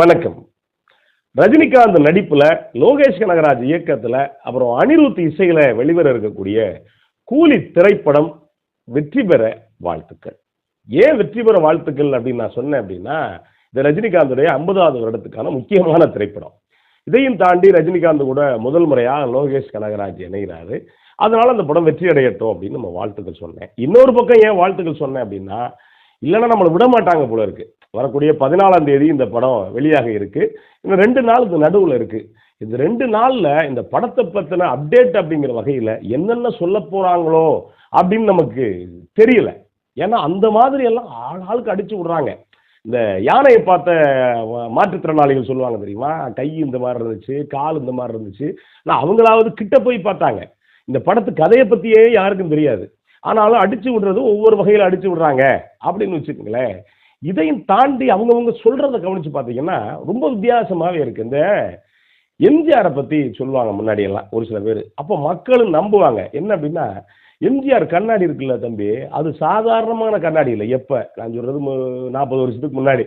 வணக்கம். ரஜினிகாந்த் நடிப்புல லோகேஷ் கனகராஜ் இயக்கத்துல அப்புறம் அனிருத் இசையில வெளிவர இருக்கக்கூடிய கூலி திரைப்படம் வெற்றி பெற வாழ்த்துக்கள். ஏன் வெற்றி பெற வாழ்த்துக்கள் அப்படின்னு நான் சொன்னேன் அப்படின்னா இது ரஜினிகாந்துடைய ஐம்பதாவது வருடத்துக்கான முக்கியமான திரைப்படம். இதையும் தாண்டி ரஜினிகாந்த் கூட முதல் முறையாக லோகேஷ் கனகராஜ் இணைகிறாரு. அதனால அந்த படம் வெற்றி அடையட்டும் அப்படின்னு நம்ம வாழ்த்துக்கள் சொன்னேன். இன்னொரு பக்கம் ஏன் வாழ்த்துக்கள் சொன்னேன் அப்படின்னா இல்லைன்னா நம்மளை விட மாட்டாங்க போல இருக்கு. வரக்கூடிய பதினாலாம் தேதி இந்த படம் வெளியாக இருக்கு. இன்னும் ரெண்டு நாள் நடுவில் இருக்கு. இந்த ரெண்டு நாள்ல இந்த படத்தை பத்தின அப்டேட் அப்படிங்கிற வகையில என்னென்ன சொல்ல போறாங்களோ அப்படின்னு நமக்கு தெரியல. ஏன்னா அந்த மாதிரி எல்லாம் ஆள் ஆளுக்கு அடிச்சு விடுறாங்க. இந்த யானையை பார்த்த மாற்றுத்திறனாளிகள் சொல்லுவாங்க தெரியுமா? கை இந்த மாதிரி இருந்துச்சு கால் இந்த மாதிரி இருந்துச்சு. ஆனால் அவங்களாவது கிட்ட போய் பார்த்தாங்க. இந்த படத்து கதையை பத்தியே யாருக்கும் தெரியாது. ஆனாலும் அடிச்சு விடுறது ஒவ்வொரு வகையில் அடிச்சு விடுறாங்க அப்படின்னு வச்சுக்கோங்களேன். இதையும் தாண்டி அவங்கவுங்க சொல்கிறத கவனிச்சு பார்த்தீங்கன்னா ரொம்ப வித்தியாசமாகவே இருக்கு. இந்த எம்ஜிஆரை பத்தி சொல்லுவாங்க முன்னாடியெல்லாம் ஒரு சில பேர். அப்போ மக்களும் நம்புவாங்க. என்ன அப்படின்னா எம்ஜிஆர் கண்ணாடி இருக்குல்ல தம்பி அது சாதாரணமான கண்ணாடி இல்லை. எப்போ? நான் சொல்றது நாற்பது வருஷத்துக்கு முன்னாடி.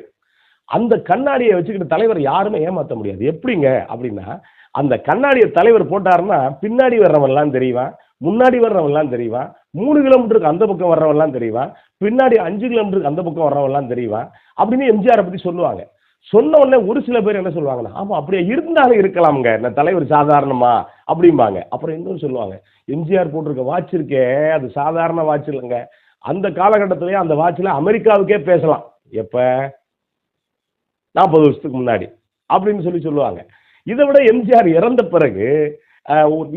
அந்த கண்ணாடியை வச்சுக்கிட்டு தலைவர் யாருமே ஏமாற்ற முடியாது. எப்படிங்க? அப்படின்னா அந்த கண்ணாடியை தலைவர் போட்டாருன்னா பின்னாடி வர்றவன்லாம் தெரியுவான் முன்னாடி வர்றவன்லாம் தெரியுவான் மூணு கிலோமீட்டருக்கு அந்த பக்கம் வர்றவன்லாம் தெரியவா? பின்னாடி அஞ்சு கிலோமீட்டருக்கு அந்த பக்கம் வர்றவன்லாம் தெரியவா? அப்படின்னு எம்ஜிஆரை பற்றி சொல்லுவாங்க. சொன்ன உடனே ஒரு சில பேர் என்ன சொல்லுவாங்கன்னா ஆமா அப்படியே இருந்தாலும் இருக்கலாமுங்க. இந்த தலைவர் சாதாரணமா? அப்படிம்பாங்க. அப்புறம் இன்னொரு சொல்லுவாங்க எம்ஜிஆர் போட்டிருக்க வாட்ச் இருக்கே அது சாதாரண வாட்ச் இல்லைங்க. அந்த காலகட்டத்திலேயே அந்த வாட்சில் அமெரிக்காவுக்கே பேசலாம். எப்போ? நாற்பது வருஷத்துக்கு முன்னாடி. அப்படின்னு சொல்லி சொல்லுவாங்க. இதை விட எம்ஜிஆர் இறந்த பிறகு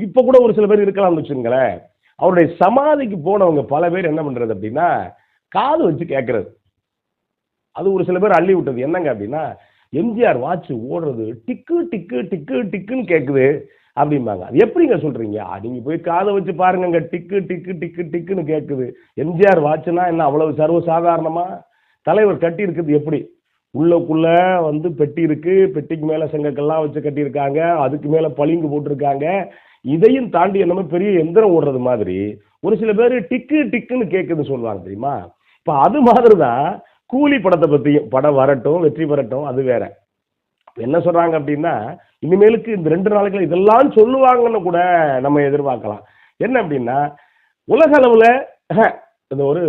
இப்ப கூட ஒரு சில பேர் இருக்கலாம்னு வச்சுங்களேன் அவருடைய சமாதிக்கு போனவங்க பல பேர் என்ன பண்றது அப்படின்னா காது வச்சு கேட்கறது அது ஒரு சில பேர் அள்ளி விட்டது. என்னங்க அப்படின்னா எம்ஜிஆர் வாட்ச் ஓடுறது டிக்கு டிக்கு டிக்கு டிக்குன்னு கேட்குது அப்படிம்பாங்க. அது எப்படிங்க சொல்றீங்க? நீங்கள் நீங்க போய் காதை வச்சு பாருங்கங்க. டிக்கு டிக்கு டிக்கு டிக்குன்னு கேட்குது எம்ஜிஆர் வாட்ச்னா என்ன அவ்வளவு சர்வசாதாரணமா? தலைவர் கட்டி இருக்குது எப்படி? உள்ளக்குள்ள வந்து பெட்டி இருக்கு. பெட்டிக்கு மேல செங்கக்கெல்லாம் வச்சு கட்டியிருக்காங்க. அதுக்கு மேல பளிங்கு போட்டிருக்காங்க. இதையும் தாண்டி என்னமோ பெரிய எந்திரம் ஓடுறது மாதிரி ஒரு சில பேர் டிக்கு டிக்குன்னு கேட்குதுன்னு சொல்லுவாங்க தெரியுமா? இப்போ அது மாதிரி தான் கூலி படத்தை பற்றியும் படம் வரட்டும் வெற்றி பெறட்டும் அது வேற. என்ன சொல்றாங்க அப்படின்னா இனிமேலுக்கு இந்த ரெண்டு நாளைக்குள்ள இதெல்லாம் சொல்லுவாங்கன்னு கூட நம்ம எதிர்பார்க்கலாம். என்ன அப்படின்னா உலக அளவுல இந்த ஒரு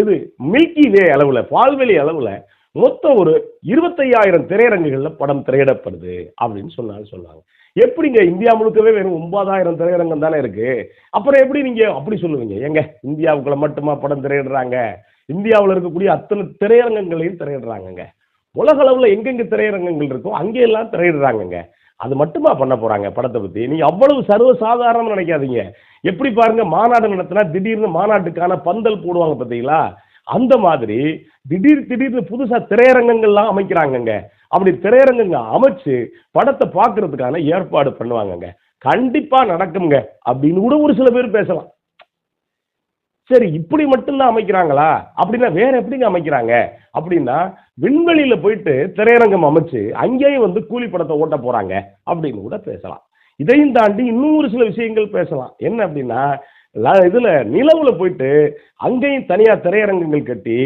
இது மில்கி வே அளவுல பால்வெளி அளவுல மொத்தம் ஒரு இருபத்தையாயிரம் திரையரங்குகளில் படம் திரையிடப்படுது அப்படின்னு சொன்னாலும் சொன்னாங்க. எப்படிங்க இந்தியா முழுக்கவே வெறும் ஒன்பதாயிரம் திரையரங்கம் தானே இருக்கு? அப்புறம் எப்படி நீங்க அப்படி சொல்லுவீங்க. எங்க இந்தியாவுக்குள்ள மட்டுமா படம் திரையிடுறாங்க? இந்தியாவில் இருக்கக்கூடிய அத்தனை திரையரங்கங்களையும் திரையிடுறாங்கங்க. உலக அளவில் எங்கெங்க திரையரங்கங்கள் இருக்கோ அங்கெல்லாம் திரையிடுறாங்கங்க. அது மட்டுமா பண்ண போறாங்க படத்தை பத்தி? நீங்க அவ்வளவு சர்வசாதாரணம் நினைக்காதீங்க. எப்படி பாருங்க மாநாடு நடத்தினா திடீர்னு மாநாட்டுக்கான பந்தல் போடுவாங்க பார்த்தீங்களா அந்த மாதிரி திடீர் திடீர்னு புதுசாக திரையரங்கங்கள்லாம் அமைக்கிறாங்கங்க. அப்படி திரையரங்கங்க அமைச்சு படத்தை பார்க்கறதுக்கான ஏற்பாடு பண்ணுவாங்கங்க. கண்டிப்பாக நடக்குங்க அப்படின்னு கூட ஒரு சில பேர் பேசலாம். சரி இப்படி மட்டும்தான் அமைக்கிறாங்களா? அப்படின்னா வேற எப்படிங்க அமைக்கிறாங்க? அப்படின்னா விண்வெளியில போயிட்டு திரையரங்கம் அமைச்சு அங்கேயும் வந்து கூலி படத்தை ஓட்ட போறாங்க அப்படின்னு கூட பேசலாம். இதையும் தாண்டி இன்னும் ஒரு சில விஷயங்கள் பேசலாம். என்ன அப்படின்னா இதுல நிலவுல போயிட்டு அங்கேயும் தனியா திரையரங்கங்கள் கட்டி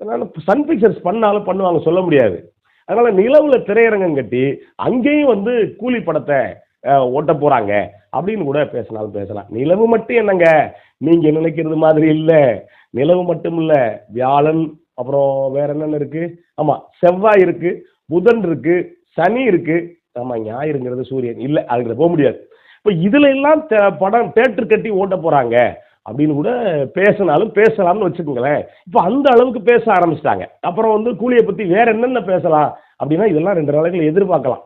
அதனால சன் பிக்சர்ஸ் பண்ணாலும் பண்ணுவாங்க சொல்ல முடியாது. அதனால நிலவுல திரையரங்கம் கட்டி அங்கேயும் வந்து கூலி படத்தை ஓட்ட போறாங்க. அப்படின்னு கூட பேசினாலும் பேசலாம். நிலவு மட்டும் என்னங்க? நீங்க நினைக்கிறது மாதிரி இல்ல. நிலவு மட்டும் இல்ல. வியாழன் அப்புறம் வேற என்னென்ன இருக்கு? ஆமா செவ்வாய் இருக்கு புதன் இருக்கு சனி இருக்கு. ஆமா ஞாயிறுங்கிறது சூரியன். இல்ல அதுக்கிட்ட போக முடியாது. இப்போ இதுல எல்லாம் படம் தேட்டர் கட்டி ஓட்ட போறாங்க. அப்படின்னு கூட பேசினாலும் பேசலாம்னு வச்சுக்கோங்களேன். இப்போ அந்த அளவுக்கு பேச ஆரம்பிச்சிட்டாங்க. அப்புறம் வந்து கூலியை பத்தி வேற என்னென்ன பேசலாம் அப்படின்னா இதெல்லாம் ரெண்டு நாளைகள் எதிர்பார்க்கலாம்.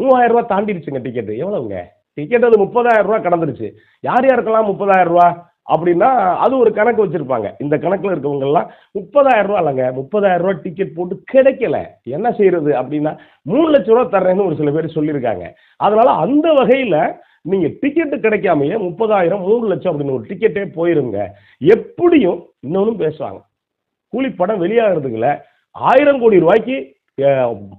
மூவாயிரம் ரூபா தாண்டிடுச்சுங்க டிக்கெட் எவ்வளவுங்க? டிக்கெட் அது முப்பதாயிரம் ரூபா கடந்துருச்சு யார் யாருக்கெல்லாம் முப்பதாயிரம் ரூபா அப்படின்னா அது ஒரு கணக்கு வச்சிருப்பாங்க. இந்த கணக்குல இருக்கவங்கெல்லாம் முப்பதாயிரம் ரூபா இல்லைங்க முப்பதாயிரம் ரூபா டிக்கெட் போட்டு கிடைக்கல. என்ன செய்யறது அப்படின்னா மூணு லட்ச ரூபா தர்றேன்னு ஒரு சில பேர் சொல்லியிருக்காங்க. அதனால அந்த வகையில நீங்க டிக்கெட்டு கிடைக்காமையே முப்பதாயிரம் மூணு லட்சம் அப்படின்னு ஒரு டிக்கெட்டே போயிருங்க. எப்படியும் இன்னொன்றும் பேசுவாங்க. கூலி படம் வெளியாகிறதுக்குள்ள ஆயிரம் கோடி ரூபாய்க்கு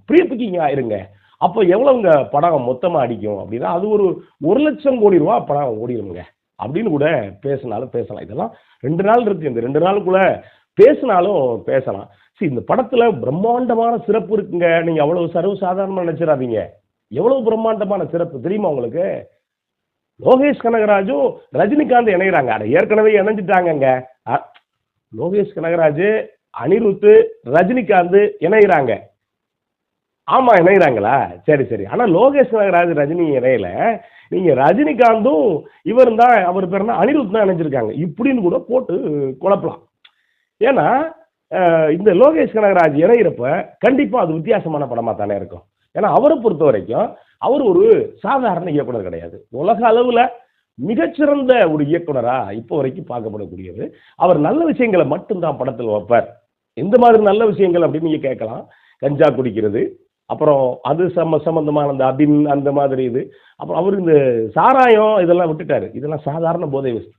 ப்ரீ புக்கிங் ஆயிருங்க. அப்போ எவ்வளவுங்க படம் மொத்தமாக அடிக்கும் அப்படின்னா அது ஒரு ஒரு லட்சம் கோடி ரூபா படம் ஓடிடுங்க அப்படின்னு கூட பேசினாலும் பேசலாம். இதெல்லாம் ரெண்டு நாள் இருக்கு. இந்த ரெண்டு நாளுக்குள்ள பேசினாலும் பேசலாம். சரி இந்த படத்துல பிரம்மாண்டமான சிறப்பு இருக்குங்க. நீங்க அவ்வளவு சர்வ சாதாரணமா நினைச்சிடாதீங்க. எவ்வளவு பிரம்மாண்டமான சிறப்பு தெரியுமா உங்களுக்கு? லோகேஷ் கனகராஜும் ரஜினிகாந்த் இணைகிறாங்க அதை ஏற்கனவே இணைஞ்சிட்டாங்கங்க. லோகேஷ் கனகராஜ் அனிருத் ரஜினிகாந்த் இணைகிறாங்க ஆமா இணைகிறாங்களா சரி சரி. ஆனா லோகேஷ் கனகராஜ் ரஜினி இணையில. நீங்க ரஜினிகாந்தும் இவரும் தான் அவர் பேர் தான் அனிருத் தான் இணைஞ்சிருக்காங்க. இப்படின்னு கூட போட்டு குழப்பலாம். ஏன்னா இந்த லோகேஷ் கனகராஜ் இணையிறப்ப கண்டிப்பா அது வித்தியாசமான படமா தானே இருக்கும். ஏன்னா அவரை பொறுத்த வரைக்கும் அவர் ஒரு சாதாரண இயக்குனர் கிடையாது. உலக அளவுல மிகச்சிறந்த ஒரு இயக்குனரா இப்போ வரைக்கும் பார்க்கப்படக்கூடியது. அவர் நல்ல விஷயங்களை மட்டும்தான் படத்தில் வைப்பார். எந்த மாதிரி நல்ல விஷயங்கள் அப்படின்னு நீங்க கேட்கலாம். கஞ்சா குடிக்கிறது அப்புறம் அது சம்ம சம்பந்தமான அந்த அபின் அந்த மாதிரி இது. அப்புறம் அவர் இந்த சாராயம் இதெல்லாம் விட்டுட்டார். இதெல்லாம் சாதாரண போதை வஸ்து.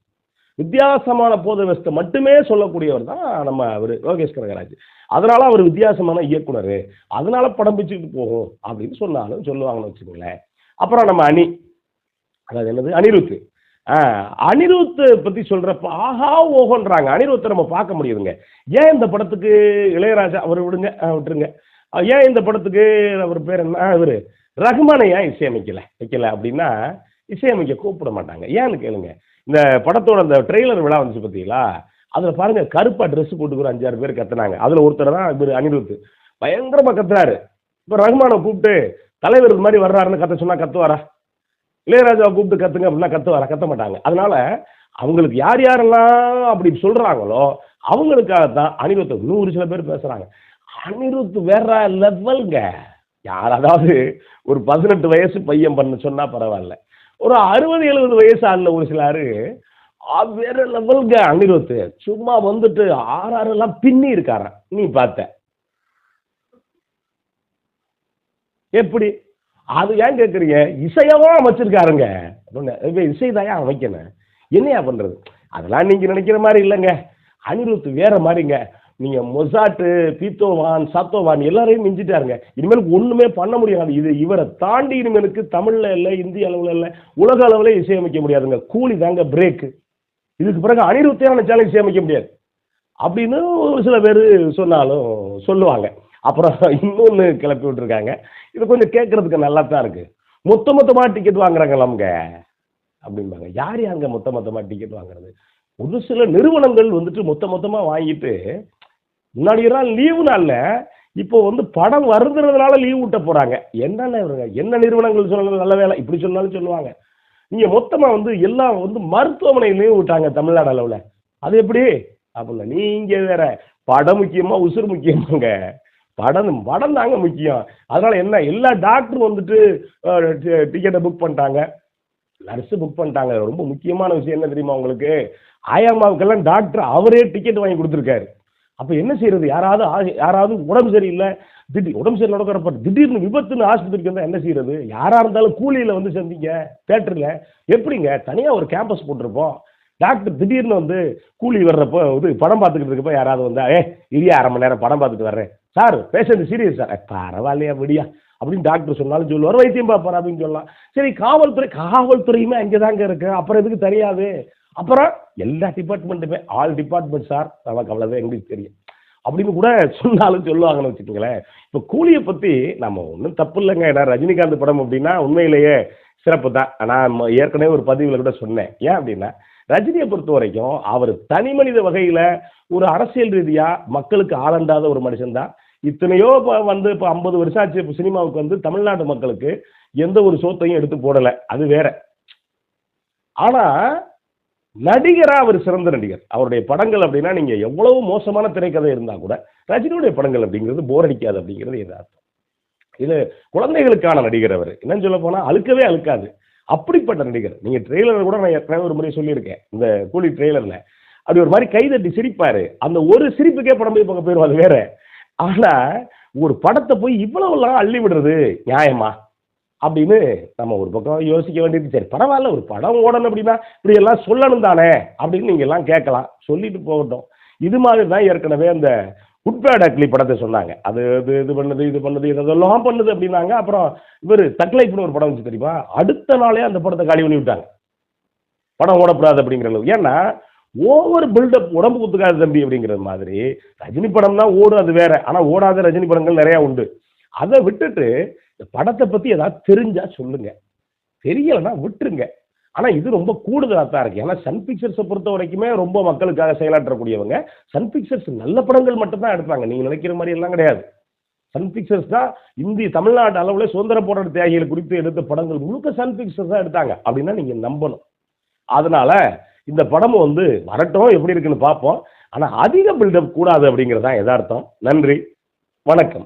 வித்தியாசமான போதை வஸ்து மட்டுமே சொல்லக்கூடியவர் தான் நம்ம அவர் லோகேஷ் கனகராஜ். அதனால அவர் வித்தியாசமான இயக்குனர். அதனால படம் பிடிச்சிட்டு போகும் அப்படின்னு சொன்னாலும் சொல்லுவாங்கன்னு வச்சுக்கோங்களேன். அப்புறம் நம்ம அணி. அதாவது என்னது? அனிருத். அனிருத்தை பற்றி பத்தி சொல்றப்ப ஆஹா ஓஹோன்றாங்க. அனிருத்தை நம்ம பார்க்க முடியுதுங்க. ஏன் இந்த படத்துக்கு இளையராஜா அவர் விடுங்க விட்டுருங்க. ஏன் இந்த படத்துக்கு அவர் பேர் என்ன? இவர். ரகுமானை ஏன் இசையமைக்கல? வைக்கல அப்படின்னா இசையமைக்க கூப்பிட மாட்டாங்க. ஏன்னு கேளுங்க. இந்த படத்தோட அந்த ட்ரெய்லர் விழா வந்துச்சு பார்த்தீங்களா அதில் பாருங்க கருப்பா ட்ரெஸ் போட்டுக்கிற அஞ்சாறு பேர் கத்துனாங்க. அதில் ஒருத்தர் தான் இவர் அனிருத். பயங்கரமாக கத்துறாரு. இப்போ ரகுமானை கூப்பிட்டு தலைவர் இது மாதிரி வர்றாருன்னு கத்த சொன்னால் கத்துவாரா? இளையராஜாவை கூப்பிட்டு கத்துங்க அப்படின்னா கத்துவாரா? கத்த மாட்டாங்க. அதனால அவங்களுக்கு யார் யாரெல்லாம் அப்படி சொல்கிறாங்களோ அவங்களுக்காக தான் இன்னும் நூறு சில பேர் பேசுகிறாங்க அனிருத் வேற லெவல்ங்க யார் அதாவது ஒரு பதினெட்டு வயசு பையன் பண்ண சொன்னா பரவாயில்ல. ஒரு அறுபது எழுபது வயசு ஆள்ல ஒரு சிலாரு வேற லெவல்ங்க அனிருத். சும்மா வந்துட்டு ஆறாறு எல்லாம் பின்னி இருக்காராம். நீ பார்த்த. எப்படி? அது ஏன் கேட்குறீங்க இசையவா அமைச்சிருக்காருங்க. இசைதாயா அமைக்கணும். என்னையா பண்றது? அதெல்லாம் நீங்க நினைக்கிற மாதிரி இல்லைங்க. அனிருத் வேற மாதிரிங்க. நீங்க மொசாட்டு பீத்தோவான் சாத்தோவான் எல்லாரையும் மிஞ்சிட்டாருங்க. இனிமேல் ஒண்ணுமே பண்ண முடியாது. இது இவரை தாண்டி இனிமேலுக்கு தமிழ்ல இல்லை இந்திய அளவுல இல்லை உலக அளவுல இசையமைக்க முடியாதுங்க. கூலி தாங்க பிரேக் இதுக்கு பிறகு அனிருத்தே நினைச்சாலும் இசையமைக்க முடியாது. அப்படின்னு ஒரு சில பேர் சொன்னாலும் சொல்லுவாங்க. அப்புறம் இன்னொன்று கிளப்பி விட்டுருக்காங்க. இது கொஞ்சம் கேட்கறதுக்கு நல்லா தான் இருக்கு. மொத்த மொத்தமாக டிக்கெட் வாங்குறாங்களாம்ங்க அப்படிம்பாங்க. யார் அங்கே மொத்த மொத்தமாக டிக்கெட் வாங்குறது? ஒரு சில நிறுவனங்கள் வந்துட்டு மொத்த மொத்தமாக வாங்கிட்டு முன்னாடி எல்லாம் லீவு நாளில் இப்போ வந்து படம் வருதுறதுனால லீவ் விட்ட போகிறாங்க என்னென்ன இவருங்க? என்ன நிறுவனங்கள் சொல்லலாம் நல்ல வேலை இப்படி சொன்னாலும் சொல்லுவாங்க. நீங்கள் மொத்தமாக வந்து எல்லாம் வந்து மருத்துவமனை லீவ் விட்டாங்க தமிழ்நாடு அளவில். அது எப்படி? அப்படின்னா நீங்க வேற படம் முக்கியமா உசுறு முக்கியமாங்க. படம் படம் தாங்க முக்கியம். அதனால என்ன எல்லா டாக்டரும் வந்துட்டு டிக்கெட்டை புக் பண்ணிட்டாங்க. நர்ஸு புக் பண்ணிட்டாங்க. ரொம்ப முக்கியமான விஷயம் என்ன தெரியுமா உங்களுக்கு? ஆயாமாவுக்கெல்லாம் டாக்டர் அவரே டிக்கெட் வாங்கி கொடுத்துருக்காரு. அப்போ என்ன செய்யறது? யாராவது யாராவது உடம்பு சரியில்லை திடீர் உடம்பு சரி நடக்கிறப்ப திடீர்னு விபத்துன்னு ஆஸ்பத்திரிக்கு வந்தால் என்ன செய்யறது? யாராக இருந்தாலும் கூலியில் வந்து சந்திங்க தேட்டரில் எப்படிங்க? தனியாக ஒரு கேம்பஸ் போட்டிருப்போம். டாக்டர் திடீர்னு வந்து கூலி வர்றப்போ இது படம் பார்த்துக்கிட்டு இருக்கப்போ யாராவது வந்தா ஏ இல்லையா அரை மணி நேரம் படம் பார்த்துட்டு வர்றேன். Sir patient serious sir. பரவாயில்லையா விடியா. அப்படின்னு டாக்டர் சொன்னாலும் சொல்லுவார். வைத்தியம் பார்ப்பார்? அப்படின்னு சொல்லலாம். சரி காவல்துறை காவல்துறையுமே அங்கே தாங்க இருக்கு. அப்புறம் எதுக்கு தெரியாது அப்புறம் எல்லா டிபார்ட்மெண்ட்டுமே ஆல் டிபார்ட்மெண்ட் சார் நமக்கு அவ்வளோதான் எங்களுக்கு தெரியும். அப்படின்னு கூட சொன்னாலும் சொல்லுவாங்கன்னு வச்சுக்கோங்களேன். இப்போ கூலியை பற்றி நம்ம ஒன்றும் தப்பு இல்லைங்க. ஏன்னா ரஜினிகாந்த் படம் அப்படின்னா உண்மையிலேயே சிறப்பு தான். நான் ஏற்கனவே ஒரு பதிவில் கூட சொன்னேன். ஏன் அப்படின்னா ரஜினியை பொறுத்த வரைக்கும் அவர் தனி மனித வகையில் ஒரு அரசியல் ரீதியாக மக்களுக்கு ஆளண்டாத ஒரு மனுஷன்தான் இத்தனையோ இப்போ வந்து இப்போ ஐம்பது வருஷம் ஆச்சு இப்போ சினிமாவுக்கு வந்து தமிழ்நாட்டு மக்களுக்கு எந்த ஒரு சோத்தையும் எடுத்து போடலை. அது வேற. ஆனால் நடிகராக அவர் சிறந்த நடிகர். அவருடைய படங்கள் அப்படின்னா நீங்கள் எவ்வளவு மோசமான திரைக்கதை இருந்தால் கூட ரஜினியுடைய படங்கள் அப்படிங்கிறது போர் அடிக்காது அப்படிங்கிறது எதார்த்தம் இது குழந்தைகளுக்கான நடிகர் அவர். என்னன்னு சொல்ல போனால் அழுக்கவே அழுக்காது. அப்படிப்பட்ட நடிகர். நீங்கள் ட்ரெய்லர் கூட நான் ஏற்கனவே ஒரு முறை சொல்லியிருக்கேன். இந்த கூலி ட்ரெய்லரில் அப்படி ஒரு மாதிரி கைதட்டி சிரிப்பார். அந்த ஒரு சிரிப்புக்கே படம் போய் பக்கம் போயிடும் அது வேற. ஆனால் ஒரு படத்தை போய் இவ்வளவுலாம் அள்ளி விடுறது நியாயமா? அப்படின்னு நம்ம ஒரு பக்கம் யோசிக்க வேண்டியது. சரி பரவாயில்ல ஒரு படம் ஓடணும் அப்படின்னா இப்படி எல்லாம் சொல்லணும் தானே அப்படின்னு நீங்க எல்லாம் கேட்கலாம். சொல்லிட்டு போகட்டும். இது மாதிரி தான் ஏற்கனவே அந்த குட்பேட் அக்லி படத்தை சொன்னாங்க. அது இது இது பண்ணுது இது பண்ணுது இதெல்லாம் பண்ணுது அப்படின்னாங்க. அப்புறம் இவர் தக்லைஃப்னு ஒரு படம் வச்சு தெரியுமா? அடுத்த நாளே அந்த படத்தை காலி பண்ணி விட்டாங்க. படம் ஓடப்படாது அப்படிங்கிற அளவு. ஏன்னா ஓவர் பில்டப் உடம்பு குத்துக்காது தம்பி அப்படிங்கிறது மாதிரி ரஜினி படம் தான் ஓடும் அது வேற. ஆனால் ஓடாத ரஜினி படங்கள் நிறையா உண்டு. அதை விட்டுட்டு இந்த படத்தை பத்தி ஏதாவது தெரிஞ்சா சொல்லுங்க. தெரியலைன்னா விட்டுருங்க. ஆனா இது ரொம்ப கூடுதலாக தான் இருக்கு. ஏன்னா சன் பிக்சர்ஸை பொறுத்த வரைக்குமே ரொம்ப மக்களுக்காக செயலாற்றக்கூடியவங்க. சன் பிக்சர்ஸ் நல்ல படங்கள் மட்டும் தான் எடுப்பாங்க. நீங்க நினைக்கிற மாதிரி எல்லாம் கிடையாது. சன் பிக்சர்ஸ் தான் இந்தி தமிழ்நாடு அளவில் சுதந்திர போராட்ட தியாகிகள் குறித்து எடுத்த படங்கள் முழுக்க சன் பிக்சர்ஸ் தான் எடுத்தாங்க அப்படின்னா நீங்க நம்பணும். அதனால இந்த படம் வந்து வரட்டும் எப்படி இருக்குன்னு பார்ப்போம். ஆனா அதிக பில்டப் கூடாது அப்படிங்கிறது தான் எதார்த்தம் நன்றி. வணக்கம்.